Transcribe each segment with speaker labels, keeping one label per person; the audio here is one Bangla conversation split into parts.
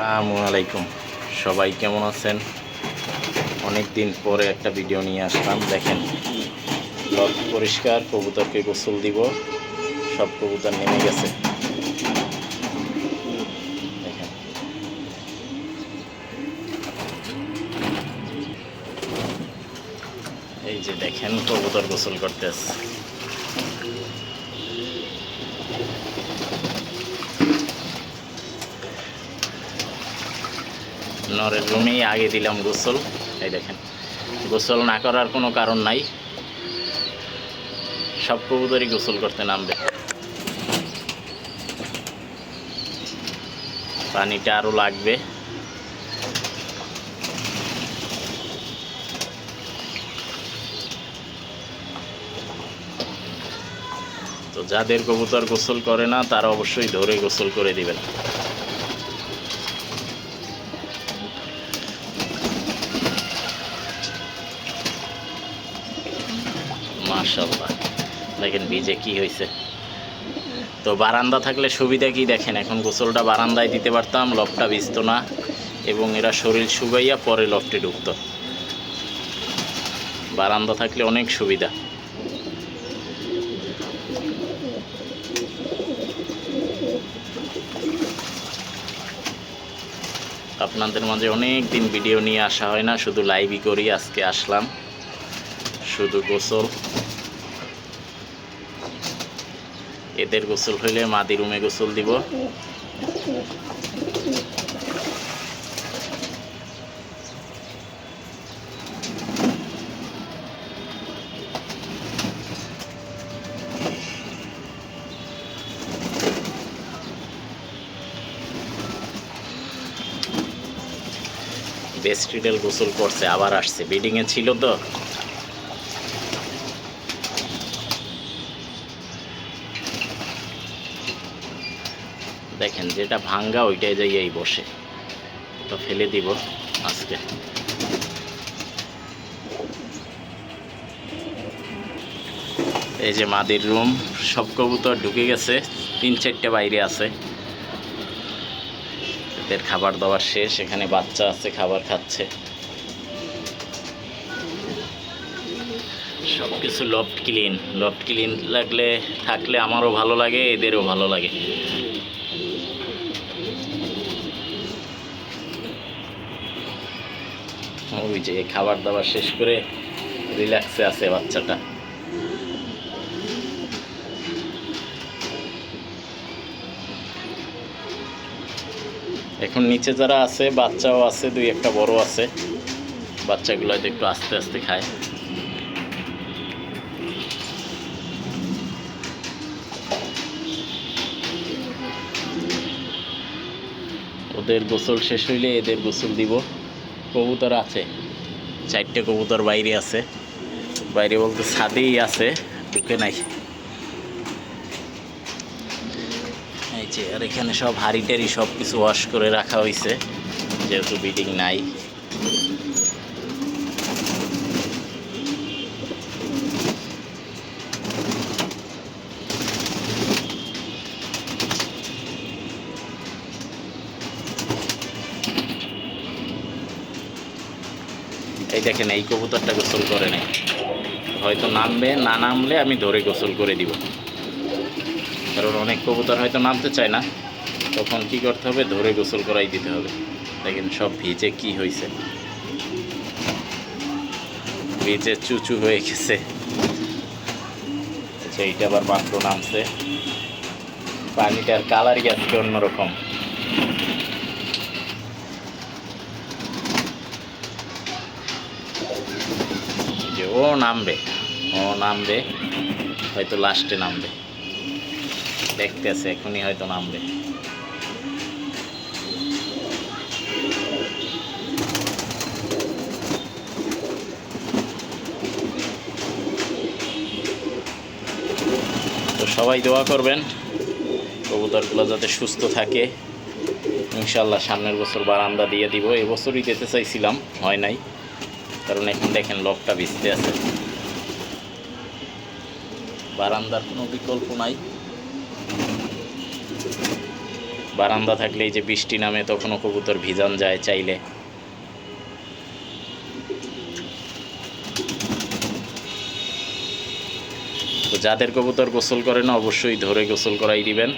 Speaker 1: আসসালামু আলাইকুম। সবাই কেমন আছেন? অনেক দিন পরে একটা ভিডিও নিয়ে আসলাম। দেখেন, লক পরিষ্কার, কবুতরকে গোসল দিব। সব কবুতর নেমে গেছে। দেখেন। এই যে দেখেন, কবুতর গোসল করতে আসছে নরের রুমেই আগে দিলাম গোসল। এই দেখেন, গোসল না করার কোনো কারণ নাই। সব কবুতরই গোসল করতে নামবে। পানিটা আরও লাগবে। তো যাদের কবুতর গোসল করে না, তারা অবশ্যই ধরে গোসল করে দিবেন। মাশাল্লাহ দেখেন বীজে কি হয়েছে তো বারান্দা থাকলে সুবিধা কি দেখেন? এখন গোসলটা বারান্দায় দিতে পারতাম লফটা ভিজতো না এবং এরা শরীর শুকাইয়া পরে লফটে ঢুকতো। বারান্দা থাকলে অনেক সুবিধা। আপনাদের মাঝে অনেক দিন ভিডিও নিয়ে আসা হয় না, শুধু লাইভই করি, আজকে আসলাম। শুধু গোসল। এদের গোসল হইলে মাদি রুমে গোসল দিব। বেস্ট্রিডেল গোসল করছে, আবার আসছে। বিডিংয়ে ছিল তো? দেখেন, যেটা ভাঙ্গা ওইটাই যাই যাইয়াই বসে। তো ফেলে দিব আজকে। এই যে মাদির রুম, সব কবুতর ঢুকে গেছে, তিন চারটে বাইরে আছে। এদের খাবার দাবার শেষ, এখানে বাচ্চা আছে, খাবার খাচ্ছে। সব কিছু লফট ক্লিন লফট ক্লিন লাগলে থাকলে আমারও ভালো লাগে, এদেরও ভালো লাগে। ওই যে খাবার দাবার শেষ করে রিল্যাক্সে আছে বাচ্চাটা। এখন নিচে যারা আছে, বাচ্চাও আছে, দুই একটা বড় আছে। বাচ্চাগুলো হয়তো একটু আস্তে আস্তে খায়। ওদের গোসল শেষ হইলে এদের গোসল দিব। কবুতর আছে। চারটে কবুতর বাইরে আছে। বাইরে বলতে ছাদেই আছে, ঢুকে নাই। এই যে, আর এখানে সব হাড়ি টাড়ি সব কিছু ওয়াশ করে রাখা হয়েছে যেহেতু বিডিং নাই। এই দেখেন, এই কবুতরটা গোসল করে নেই। হয়তো নামবে, না নামলে আমি ধরে গোসল করে দিব। কারণ অনেক কবুতর হয়তো নামতে চায় না। তখন কি করতে হবে? ধরে গোসল করাই দিতে হবে। দেখেন সব ভিজে কি হয়েছে ভিজে চুচু হয়ে গেছে। আচ্ছা এইটা আবার মাত্র নামছে। পানিটার কালারই আজকে অন্যরকম। ও নামবে। ও নামবে, হয়তো লাস্টে নামবে। দেখতেছে, এখনই হয়তো নামবে। তো সবাই দোয়া করবেন, কবুতরগুলো যাতে সুস্থ থাকে। ইনশাল্লাহ সামনের বছর বারান্দা দিয়ে দিব। এবছরই দিতে চাইছিলাম, হয় নাই। কারণ এখন দেখেন লকটা ভিজতে আছে। বারান্দার কোনো বিকল্প নাই। বারান্দা থাকলে এই যে বৃষ্টি নামে তখনও কবুতর ভিজান যায় চাইলে। তো যাদের কবুতর গোসল করে না, অবশ্যই ধরে গোসল করাই দিবেন।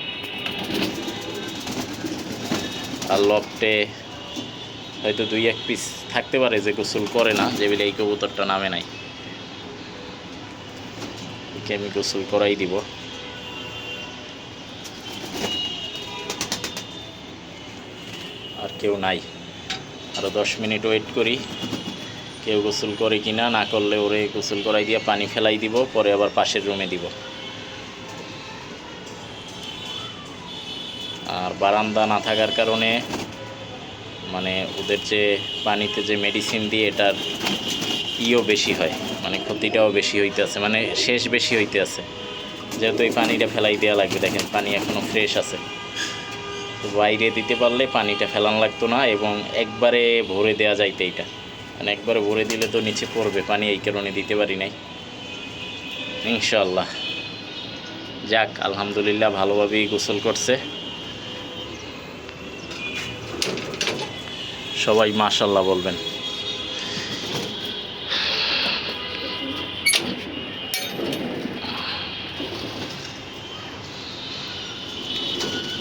Speaker 1: আর লফটে হয়তো দুই, এক পিস থাকতে পারে যে গোসল করে না, যে বলে এই কবুতরটা নামে নাই। একে আমি গোসল করাই দিব। আর কেউ নাই। আরও দশ মিনিট ওয়েট করি। কেউ গোসল করে কিনা, না করলে ওরে গোসল করাই দিয়ে পানি ফেলাই দিব, পরে আবার পাশের রুমে দিব। আর বারান্দা না থাকার কারণে মানে ওদের যে পানিতে যে মেডিসিন দিয়ে এটার ইও বেশি হয় মানে ক্ষতিটাও বেশি হইতে আছে মানে শেষ বেশি হইতে আছে যেহেতু এই পানিটা ফেলাই দেওয়া লাগবে, দেখেন পানি এখনও ফ্রেশ আছে। তো বাইরে দিতে পারলে পানিটা ফেলান লাগতো না এবং একবারে ভরে দেওয়া যাইতে এইটা মানে একবারে ভরে দিলে তো নিচে পড়বে, পানি এই কারণে দিতে পারি নাই। ইনশাল্লাহ যাক, আলহামদুলিল্লাহ ভালোভাবেই গোসল করছে। সবাই মাশাল্লাহ বলবেন।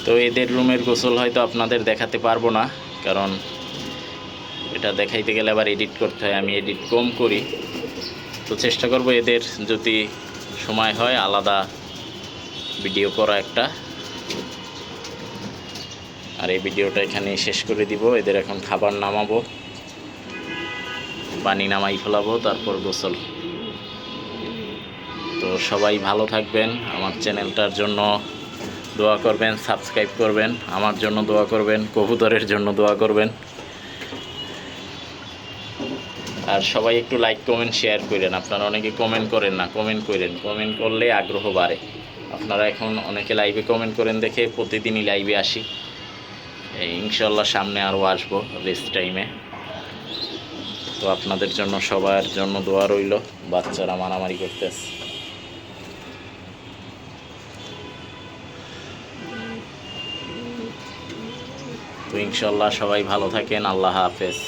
Speaker 1: তো এদের রুমের গোসল হয়তো আপনাদের দেখাতে পারব না, কারণ এটা দেখাইতে গেলে আবার এডিট করতে হয়, আমি এডিট কম করি। তো চেষ্টা করব এদের যদি সময় হয় আলাদা ভিডিও করা একটা। আর এই ভিডিওটা এখানে শেষ করে দিব। এদের এখন খাবার নামাবো, পানি নামাই ফেলাবো, তারপর গোসল। তো সবাই ভালো থাকবেন, আমার চ্যানেলটার জন্য দোয়া করবেন, সাবস্ক্রাইব করবেন, আমার জন্য দোয়া করবেন, কবুতরের জন্য দোয়া করবেন। আর সবাই একটু লাইক কমেন্ট শেয়ার করেন। আপনারা অনেকে কমেন্ট করেন না কমেন্ট করেন। কমেন্ট করলে আগ্রহ বাড়ে। আপনারা এখন অনেকে লাইভে কমেন্ট করেন দেখে প্রতিদিনই লাইভে আসি। ইনশাল্লাহ সামনে আরও আসব রেস্ট টাইমে তো আপনাদের জন্য, সবার জন্য দোয়া রইল, বাচ্চারা মারামারি করতেছে। তো ইনশাল্লাহ সবাই ভালো থাকেন, আল্লাহ হাফেজ।